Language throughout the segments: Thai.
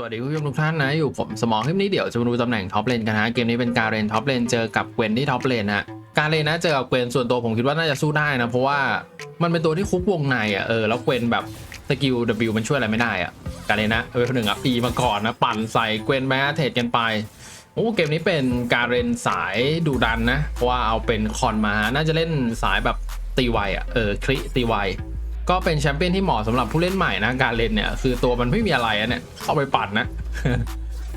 สวัสดีคุณผู้ชมทุกท่านนะอยู่ผมสมองคลิปนี้เดี๋ยวจะมาดูตำแหน่งท็อปเลนกันนะเกมนี้เป็นการเรนท็อปเลนเจอกับเกวนที่ท็อปเลนนะการเรนนะเจอกับเกวนส่วนตัวผมคิดว่าน่าจะสู้ได้นะเพราะว่ามันเป็นตัวที่คุกวงในอะเออแล้วเกวนแบบสกิล W มันช่วยอะไรไม่ได้อะการเรนนะเออหนึ่งอะปีมาก่อนนะปั่นใส่เกวนแมสเทรดกันไปโอ้เกมนี้เป็นการเรนสายดูดันนะเพราะว่าเอาเป็นคอนมาน่าจะเล่นสายแบบตีไวอะเออคลิตีไว ก็เป็นแชมเปี้ยนที่เหมาะสำหรับผู้เล่นใหม่นะการเล่นเนี่ยคือตัวมันไม่มีอะไรอะเนี่ยเข้าไปปั่นนะ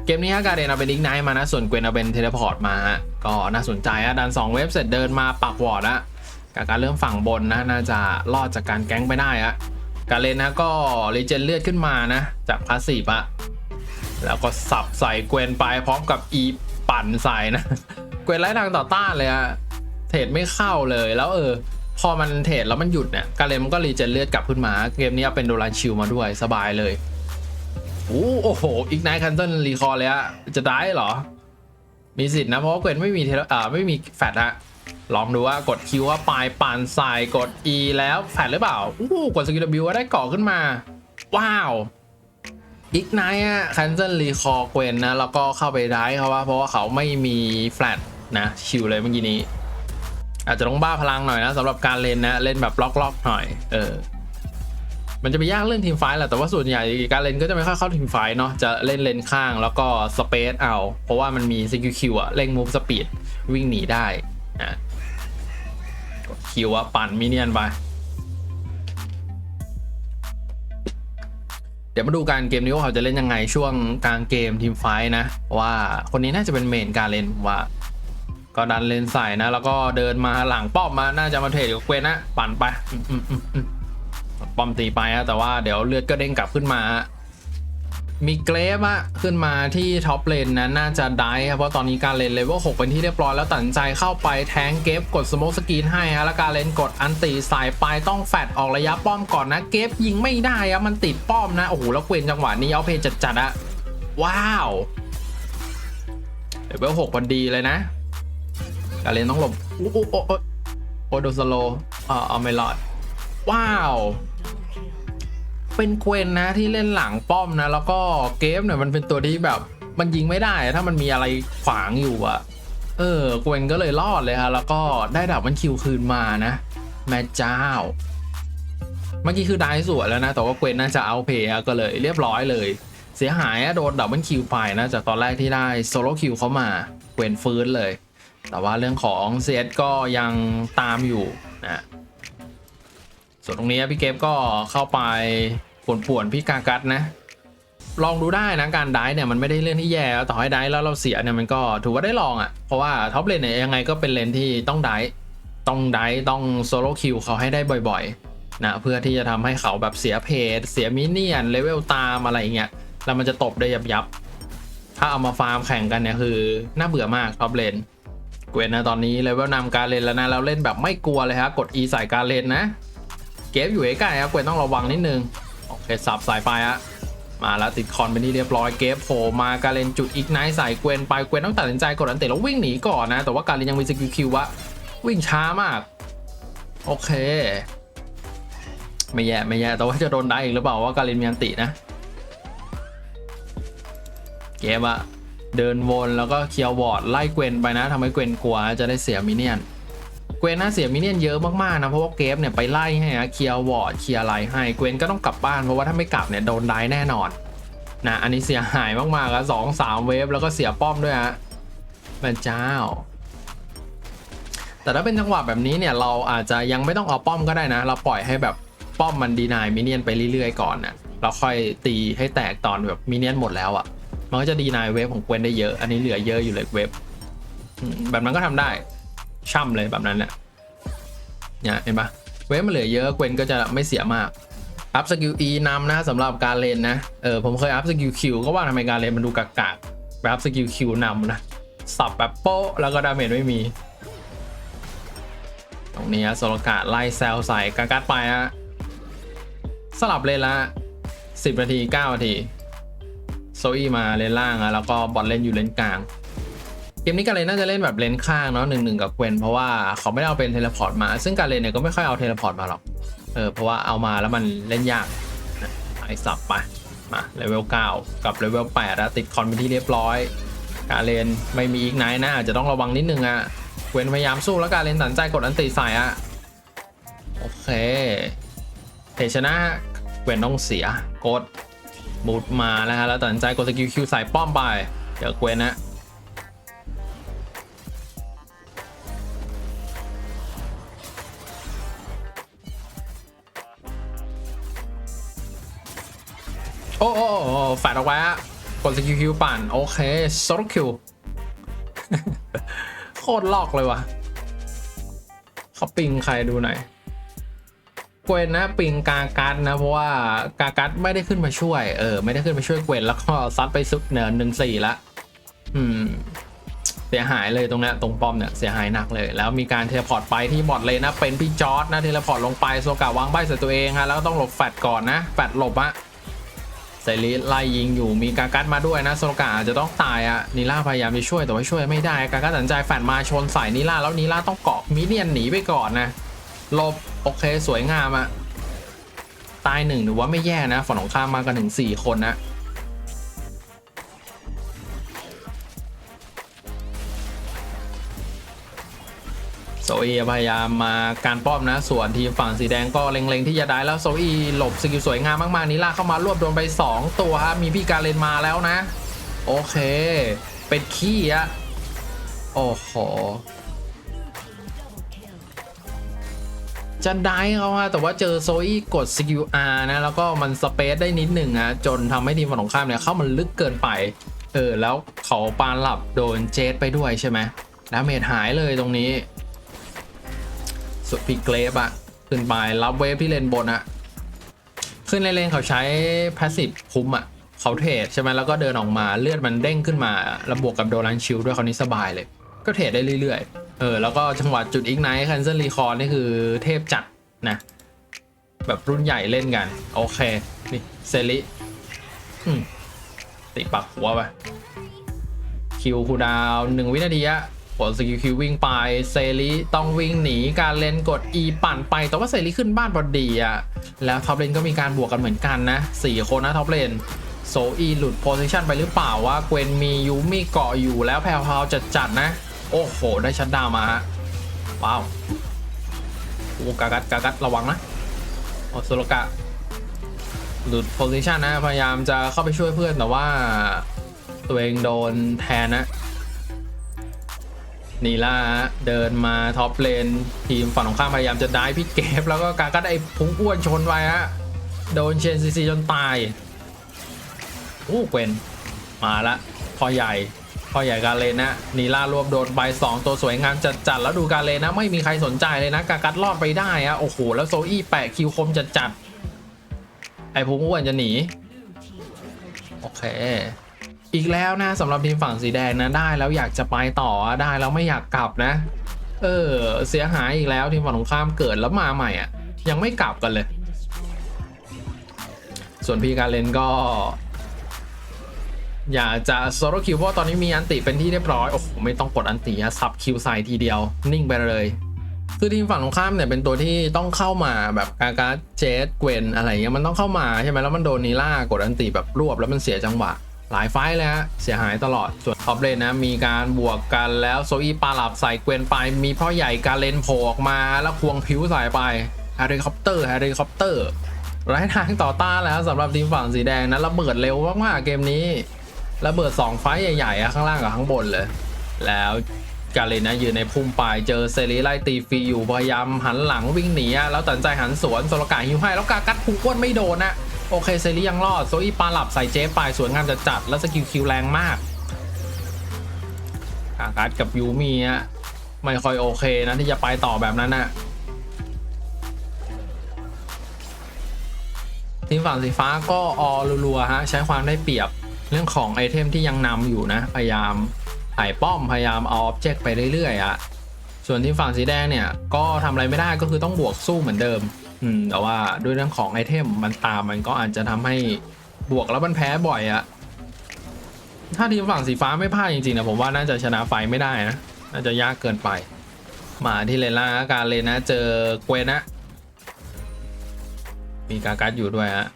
เกมนี้ฮะการเดนเอาเป็นดิกไนท์มานะ ส่วนเกวนเอาเป็นเทเลพอร์ตมาฮะก็น่าสนใจอะดัน 2 เว็บเสร็จเดินมาปักวอร์ดนะกับการเริ่มฝั่งบนนะน่าจะรอดจากการแก๊งไปได้อะการเล่นนะก็รีเจนเลือดขึ้นมานะจากพาสซีฟอะแล้วก็สับใส่เกวนไปพร้อมกับอีปั่นใส่นะ เกวนไล่ทางต่อต้านเลยอะเทรดไม่เข้าเลยแล้วเออ พอมันเทรดแล้วมันหยุดเนี่ยการเลมันก็รีเจนเลือดกลับขึ้นมา เกมนี้เป็นโดรันชิลมาด้วยสบายเลยโอ้โหอีกไนท์คันเซิลรีคอร์เลยอะจะได้เหรอ มีสิทธินะ เพราะว่าเกวนไม่มีเทเอ่าไม่มีแฟดอะลองดูว่ากดคิวว่าปลายปานสายกด E แล้วแฟดหรือเปล่าอู้หูกดสกิลบิวได้เกาะขึ้นมา ว้าวอีกไนท์อะคันเซิลรีคอร์เกวนนะ แล้วก็เข้าไปได้เขาว่าเพราะว่าเขาไม่มีแฟลตนะชิลเลยเมื่อกี้นี้ อาจจะต้องบ้าพลังหน่อยนะสำหรับการเล่นนะเล่นแบบล็อกๆหน่อยเออมันจะไปยากเรื่องทีมไฟท์แหละแต่ว่าส่วนใหญ่การเล่นก็จะไม่ค่อยเข้าทีมไฟท์เนาะจะเล่นเลนข้างแล้วก็สเปซเอา เพราะว่ามันมีสกิลคิวอะเร่งมูฟสปีดวิ่งหนีได้นะกดคิวอะปั่นมิเนียนไป เดี๋ยวมาดูการเกมนี้ว่าเขาจะเล่นยังไงช่วงกลางเกมทีมไฟท์นะ ว่าคนนี้น่าจะเป็นเมนการเล่นว่า ก็ดันเลนใส่นะ แล้วก็เดินมาหลังป้อมมาน่าจะมาเทรดกับเกวนนะปั่นไปอืมอืมอืมอืมป้อมตีไปอะแต่ว่าเดี๋ยวเลือดก็เด้งกลับขึ้นมา มีเกรฟอะขึ้นมาที่ท็อปเลนนะน่าจะได้ครับเพราะตอนนี้การเลนเลเวล6เป็นที่เรียบร้อยแล้วตัดสินใจเข้าไปแทงเกฟกดสโมกสกรีนให้ฮะแล้วการเลนกดอันตีสายไปต้องแฟดออกระยะป้อมก่อนนะเกฟยิงไม่ได้อะมันติดป้อมนะโอ้โหแล้วเกวนจังหวะนี้เอาเพจจัดๆอะว้าวเลเวล6พอดีเลยนะ การเล่นต้องหลบโอ้โอ้โอ้โอ้โอ้โดนสโลว์อ่าเอาไม่รอด ว้าว เป็นเกวนนะที่เล่นหลังป้อมนะ แล้วก็เกมเนี่ยมันเป็นตัวที่แบบมันยิงไม่ได้ ถ้ามันมีอะไรขวางอยู่อะเออเกวนก็เลยรอดเลยฮะแล้วก็ได้ดับมันคิวคืนมานะแม่เจ้า เมื่อกี้คือได้สวยแล้วนะ แต่ว่าเกวนน่าจะเอาเพย์อะก็เลยเรียบร้อยเลย เสียหายอะโดนดับเบิลคิวไปนะจากตอนแรกที่ได้โซโลคิวเข้ามาเกวนฟื้นเลย แต่ว่าเรื่องของเซตก็ยังตามอยู่นะส่วนตรงนี้พี่เกฟก็เข้าไปป่วนๆพี่กากัดนะลองดูได้นะการได้เนี่ยมันไม่ได้เรื่องที่แย่ต่อให้ได้แล้วเราเสียเนี่ยมันก็ถือว่าได้ลองอะ่ะเพราะว่าท็อปเลนเนี่ยยังไงก็เป็นเลนที่ต้องได้ต้องได้ต้องโซโล่คิวเขาให้ได้บ่อยๆนะเพื่อที่จะทำให้เขาแบบเสียเพจเสียมินเนี่ยนเลเวลตามอะไรเงี้ยแล้วมันจะตบได้ยับยับๆถ้าเอามาฟาร์มแข่งกันเนี่ยคือน่าเบื่อมากท็อปเลน เกวนนะตอนนี้เลเวลนำการเล่นแล้วนะเราเล่นแบบไม่กลัวเลยฮะกด E ใส่การเล่นนะ เกฟอยู่ใกล้ๆครับเกวนต้องระวังนิดนึงโอเคสับสายไปฮะมาแล้วติดคอนเป็นที่เรียบร้อยเกฟโผล่มาการเล่นจุดอีกไนท์ใส่เกวนไปเกวนต้องตัดสินใจกดอันเตะแล้ววิ่งหนีก่อนนะ แต่ว่าการเล่นยังมีสกิลคิววะวิ่งช้ามาก โอเค ไม่แย่ไม่แย่แต่ว่าจะโดนได้อีกหรือเปล่าว่าการเล่นมีอันตินะเกมอะ เดินวนแล้วก็เคลียร์วอร์ดไล่เกวนไปนะทำให้เกวนกลัวจะได้เสียมินเนี่ยนเกวนน่าเสียมินเนี่ยนเยอะมากๆนะเพราะว่าเกฟเนี่ยไปไล่ให้นะเคลียร์วอร์ดเคลียร์อะไรให้เกวนก็ต้องกลับบ้านเพราะว่าถ้าไม่กลับเนี่ยโดนได้แน่นอนนะอันนี้เสียหายมากๆแล้วสองสามเวฟแล้วก็เสียป้อมด้วยฮะแม่เจ้า แต่ถ้าเป็นจังหวะแบบนี้เนี่ยเราอาจจะยังไม่ต้องเอาป้อมก็ได้นะ เราปล่อยให้แบบป้อมมันดีนายมินเนี่ยนไปเรื่อยๆก่อนนะเราค่อยตีให้แตกตอนแบบมินเนี่ยนหมดแล้วอะ มันก็จะดีนายเวฟของเกวนได้เยอะ อันนี้เหลือเยอะอยู่เลยเวฟอืมแบบนั้นก็ทำได้ ช่ำเลยแบบนั้นเนี่ยเนี่ยเห็นปะเวฟมันเหลือเยอะเกวนก็จะไม่เสียมากอัพสกิล E นำนะสำหรับการเลนนะ เออผมเคยอัพสกิล Q ก็ว่าทำไมการเลนมันดูกากากๆแบบอัพสกิล Q นำนะ สับแบบโป๊ะ แล้วก็ดาเมจไม่มี ตรงนี้โซลกาไล่แซลใส่กากัดไปฮะสลับเลนละ 10 นาที 9 นาที โซอี้มาเลนล่างอะแล้วก็บอลเล่นอยู่เลนกลาง เกมนี้การเลนน่าจะเล่นแบบเลนข้างเนาะหนึ่งหนึ่งกับเกวนเพราะว่าเขาไม่ได้เอาเป็นเทเลพอร์ตมา ซึ่งการเลนเนี่ยก็ไม่ค่อยเอาเทเลพอร์ตมาหรอกเออเพราะว่าเอามาแล้วมันเล่นยากไอสับไปมาเลเวล9กับเลเวล8อะติดคอนเป็นที่เรียบร้อย กาเลนไม่มีอีกไนท์นะอาจจะต้องระวังนิดนึงอะเวนพยายามสู้แล้วกาเลนตัดใจกดอันติใส่อะโอเคเทชนะเวนต้องเสียกด บูทมาแล้วฮะแล้วตัดสินใจกดสกิลคิวใส่ป้อมไปเดี๋ยวเกวนนะโอ้โอ้แฟดออกไว้กดสกิลคิวปั่น โอเคโซลคิว โคตรลอกเลยว่ะเขาปิงใครดูหน่อย กวนนะปิงกากัดนะเพราะว่ากากัดไม่ได้ขึ้นมาช่วยเออไม่ได้ขึ้นมาช่วยเกวนแล้วก็ซัดไปซุกเนินหนึ่งสี่ละอืม เสียหายเลยตรงนี้ตรงป้อมเนี่ยเสียหายหนักเลย แล้วมีการเทเลพอร์ตไปที่บอทเลยนะเป็นพี่จอร์ดนะเทเลพอร์ตลงไปโซกาวางใบใส่ตัวเองฮะแล้วก็ต้องหลบแฟดก่อนนะแฟดหลบอะเซรีไล่ยิงอยู่มีกากัดมาด้วยนะโซลกาอาจจะต้องตายอะนิล่าพยายามจะช่วยแต่ว่าช่วยไม่ได้กากัดตัดสินใจแฟนมาชนใส่นิล่าแล้วนิล่าต้องเกาะมิเนียนหนีไปก่อนนะ หลบโอเคสวยงามอะตายหนึ่งถือว่าไม่แย่นะฝั่งของข้ามมากันถึง4คนนะโซอีพยายามมาการป้อมนะ ส่วนทีมฝั่งสีแดงก็เล็งๆที่จะได้แล้วโซอีหลบสกิลสวยงามมากๆนิล่าเข้ามารวบโดนไป 2 ตัวฮะมีพี่การเลนมาแล้วนะ โอเค เป็นขี้อะโอ้โห จะได้เขาฮะแต่ว่าเจอโซอี้กดสกิล R นะ แล้วก็มันสเปซได้นิดหนึ่งอะจนทำให้ทีมฝั่งตรงข้ามเนี่ยเข้ามันลึกเกินไป เออ แล้วเขาปานหลับโดนเจสไปด้วยใช่ไหมแล้วเมดหายเลยตรงนี้ สุดพีเกรฟอะขึ้นไปรับเวฟที่เลนบนอะขึ้นเลนเขาใช้พาสซีฟคุ้มอะเขาเทรดใช่ไหมแล้วก็เดินออกมาเลือดมันเด้งขึ้นมา แล้วบวกกับโดรันชิลด้วยเขาวนี้สบายเลย ก็เทรดได้เรื่อยๆ เออ แล้วก็จังหวะจุดอีกไนท์คันเซ l รีคอร์นี่คือเทพจัดนะ แบบรุ่นใหญ่เล่นกัน โอเค นี่เซริอืมติปักหัวไปคิวคูดาวหนึ่งวินาทีอะกดสกิลคิววิ่งไปเซริต้องวิ่งหนีการเล่นกด E ปั่นไป แต่ว่าเซริขึ้นบ้านพอดีอะแล้วท็อปเลนก็มีการบวกกันเหมือนกันนะ4คนนะท็อปเลนโซอีหลุดโพซิชันไปหรือเปล่าว่าเกวนมียูมิเกาะอยู่แล้วแพลวพาวจัดจัดๆนะ โอ้โห ได้ชัดดาวมาฮะ ว้าวโอ้กากัดกากัดระวังนะโอโซโลกะ หลุดโพซิชันนะ พยายามจะเข้าไปช่วยเพื่อนแต่ว่า ตัวเองโดนแทนนะนีล่าเดินมาท็อปเลน ทีมฝั่งของข้ามพยายามจะได้พี่เก็บแล้วก็กากัดไอ้พุงอ้วนชนไปฮะ โดนเชนซีซีจนตาย อู้เกวนมาละพอใหญ่ พ่อใหญ่กาเลนนะนีล่ารวบโดนไป 2 ตัวสวยงามจัดจัดๆแล้วดูกาเลนนะไม่มีใครสนใจเลยนะกากัดรอดไปได้อะโอ้โหแล้วโซอี้แปะคิวคมจัดจัดๆไอ้พุงอ้วนจะหนี โอเค อีกแล้วนะสำหรับทีมฝั่งสีแดงนะได้แล้วอยากจะไปต่อได้แล้วไม่อยากกลับนะ เออเสียหายอีกแล้วทีมฝั่งตรงข้ามเกิดแล้วมาใหม่อะ ยังไม่กลับกันเลย ส่วนพี่การเลนก็ อยากจะโซโลคิวเพราะตอนนี้มีอันติเป็นที่เรียบร้อย โอ้โห ไม่ต้องกดอันติอะสับคิวใส่ทีเดียว นิ่งไปเลย คือทีมฝั่งตรงข้ามเนี่ยเป็นตัวที่ต้องเข้ามาแบบกากาเจสเกวนอะไรเงี้ยมันต้องเข้ามาใช่ไหมแล้วมันโดนนีล่ากดอันติแบบรวบแล้วมันเสียจังหวะ หลายไฟเลยฮะเสียหายตลอดส่วนท็อปเลนนะมีการบวกกันแล้วโซอีปาหลับใส่เกวนไป มีพ่อใหญ่การเลนโผล่ออกมาแล้วควงผิวใส่ไปแฮร์รี่คอปเตอร์แฮร์รี่คอปเตอร์ไร้ทางต่อต้านแล้วสำหรับทีมฝั่งสีแดงนะระเบิดเร็วมากๆเกมนี้ ระเบิด2ไฟต์ใหญ่ๆอะข้างล่างกับข้างบนเลย แล้วกาเลนนะยืนในพุ่มปลายเจอเซรีไล่ตีฟรีอยู่พยายามหันหลังวิ่งหนีอะแล้วตัดใจหันสวนโซลกาฮิวให้แล้วกากัดพุงก้นไม่โดนนะโอเคเซรียังรอดโซอีปาหลับใส่เจ๊ไปสวนงามจะจัดแล้วสกิลคิวแรงมากกากัดกับยูมีอะไม่ค่อยโอเคนะที่จะไปต่อแบบนั้นน่ะทีมฝั่งสีฟ้าก็ออรัวๆฮะใช้ความได้เปรียบ เรื่องของไอเทมที่ยังนำอยู่นะ พยายามถ่ายป้อมพยายามเอาออบเจกต์ไปเรื่อยๆอะส่วนทีมฝั่งสีแดงเนี่ยก็ทำอะไรไม่ได้ก็คือต้องบวกสู้เหมือนเดิม อืมแต่ว่าด้วยเรื่องของไอเทมมันตามมันก็อาจจะทำให้บวกแล้วมันแพ้บ่อยอะถ้าทีมฝั่งสีฟ้าไม่พลาดจริงๆนะผมว่าน่าจะชนะไฟไม่ได้นะน่าจะยากเกินไป มาที่เลนล่าการเลนนะ เจอเกวนนะ มีกากัดอยู่ด้วยฮะ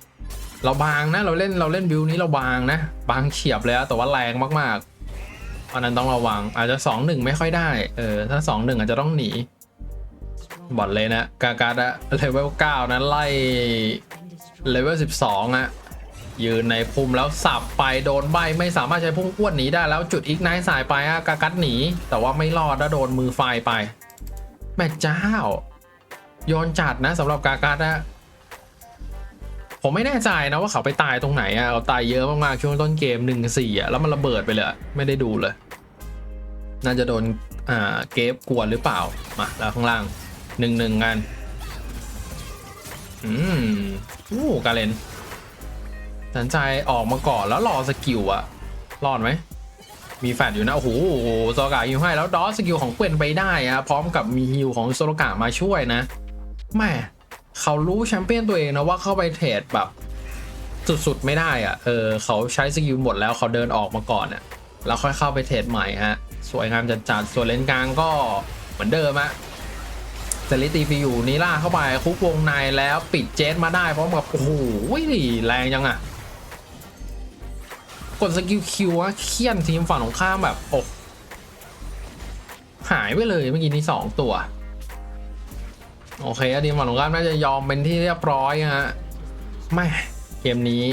เราบางนะ เราเล่นเราเล่นบิวนี้เราบางนะบางเฉียบเลยอะแต่ว่าแรงมากๆอันนั้นต้องระวัง อาจจะสองหนึ่งไม่ค่อยได้เออถ้าสองหนึ่งอาจจะต้องหนีบอดเลยนะกาการะเลเวลเก้านะไล่เลเวลสิบสองอะยืนในภูมิแล้วสับไปโดนใบไม่สามารถใช้พุ่งอ้วนหนีได้แล้วจุดอีกนท์สายไปอะกากัดหนี แต่ว่าไม่รอดแล้วโดนมือไฟไป แม่เจ้า โยนจัดนะสำหรับกากัดอะ ผมไม่แน่ใจนะว่าเขาไปตายตรงไหนอะเขาตายเยอะมากๆช่วงต้นเกม1นึ่งสี่อะแล้วมันระเบิดไปเลยไม่ได้ดูเลย น่าจะโดนอ่าเกฟกวนหรือเปล่ามาแล้วข้างล่างหนึ่งหนึ่งกันอืมอู้กาเลนสนใจออกมาก่อนแล้วรอสกิลอะรอดไหมมีแฟดอยู่นะโอ้โหโซโลกาฮิวให้แล้วดอสสกิลของเกวนไปได้อะพร้อมกับมีฮิวของโซโลกามาช่วยนะแม่ เขารู้แชมเปี้ยนตัวเองนะว่าเข้าไปเทรดแบบสุดๆไม่ได้อะเออเขาใช้สกิลหมดแล้วเขาเดินออกมาก่อนอะแล้วค่อยเข้าไปเทรดใหม่ฮะ สวยงามจัดๆส่วนเลนกลางก็เหมือนเดิมอะเซลิตีฟีอยู่นีล่าเข้าไปคุกวงในแล้วปิดเจสมาได้พร้อมกับโอ้โหแรงจังอะกดสกิลคิวอะเคี่ยนทีมฝั่งของข้ามแบบโอ้หายไปเลยเมื่อกี้นี้สองตัว โอเคอะทีมฝั่งของข้ามน่าจะยอมเป็นที่เรียบร้อยฮะไม่เกมนี้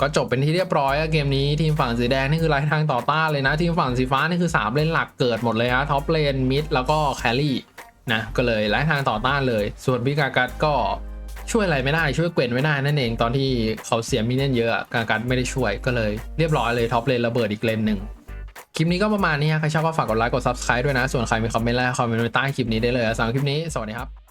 ก็จบเป็นที่เรียบร้อยอะเกมนี้ทีมฝั่งสีแดงนี่คือไล่ทางต่อต้านเลยนะ ทีมฝั่งสีฟ้านี่คือ3เลนหลักเกิดหมดเลยฮะท็อปเลนมิดแล้วก็แครี่นะก็เลยไล่ทางต่อต้านเลย ส่วนพิกากัดก็ช่วยอะไรไม่ได้ช่วยเกวนไม่ได้นั่นเองตอนที่เขาเสียมินเนี่ยนเยอะอะกากัดไม่ได้ช่วยก็เลยเรียบร้อยเลยท็อปเลนระเบิดอีกเลนหนึ่ง คลิปนี้ก็ประมาณนี้ฮะใครชอบก็ฝากกดไลค์กด subscribe ด้วยนะ ส่วนใครมีคอมเมนต์อะไรคอมเมนต์ไว้ใต้คลิปนี้ได้เลยสำหรับคลิปนี้ สวัสดีครับ